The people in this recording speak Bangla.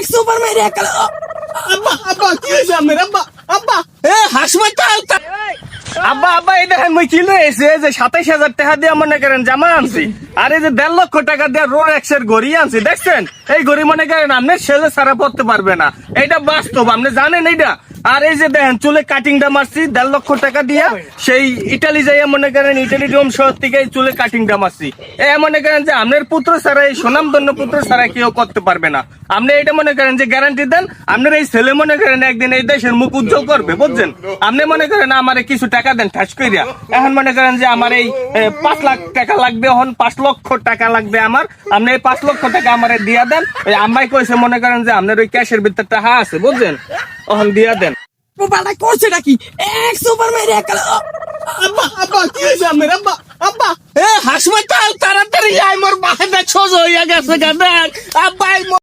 এক সুপার মেরে আব্বা আব্বা কি হয়েছে আমার আব্বা আব্বা। এ হাসপাতাল আব্বা আব্বা এই দেখেন মই যে সাতাইশ হাজার টাকা দিয়ে মনে করেন জামা আনছি। আর এই যে দেড় লক্ষ টাকা দিয়ে রোড এক্সের ঘড়ি আনছি দেখছেন? এই ঘড়ি মনে করেন আপনি ছেলে সারা পড়তে পারবে না। এটা বাস্তব আপনি জানেন এইটা? আর এই যে দেখেন, চুলে কাটিংটা মারছি, দেড় লক্ষ টাকা দিয়ে। সেই ইটালি যাইয়া মনে করেন ইটালি রোম শহর থেকে চুলে কাটিংটা মারছি। এ, মনে করেন যে, আপনার পুত্র ছাড়া, এই সুনামধন্য পুত্র ছাড়া কেউ করতে পারবে না। আপনি এটা মনে করেন যে গ্যারান্টি দেন, আপনার এই ছেলে মনে করেন একদিন এই দেশের মুখ উজ্জ্বল করবে, বুঝছেন? আপনি মনে করেন, আমার কিছু টাকা দেন, ঠাস কইরা। এখন মনে করেন যে, আমার এই পাঁচ লাখ টাকা লাগবে, এখন পাঁচ লক্ষ টাকা লাগবে আমার। আপনি এই পাঁচ লক্ষ টাকা আমার দিয়া দেন। আম্মাই কইছে, মনে করেন যে, আপনার ওই ক্যাশের ভিতর টাকা আছে, বুঝছেন? এখন দিয়া দেন। পোপাটা করছে নাকি? এক সুপার মেরে আব্বা আব্বা কি হয়েছে আমার আব্বা আব্বা। এ হাসপাতাল তাড়াতাড়ি আয় মোর বাহে দেখ সোজ হইয়া গেছে গা দেখ। আব্বাই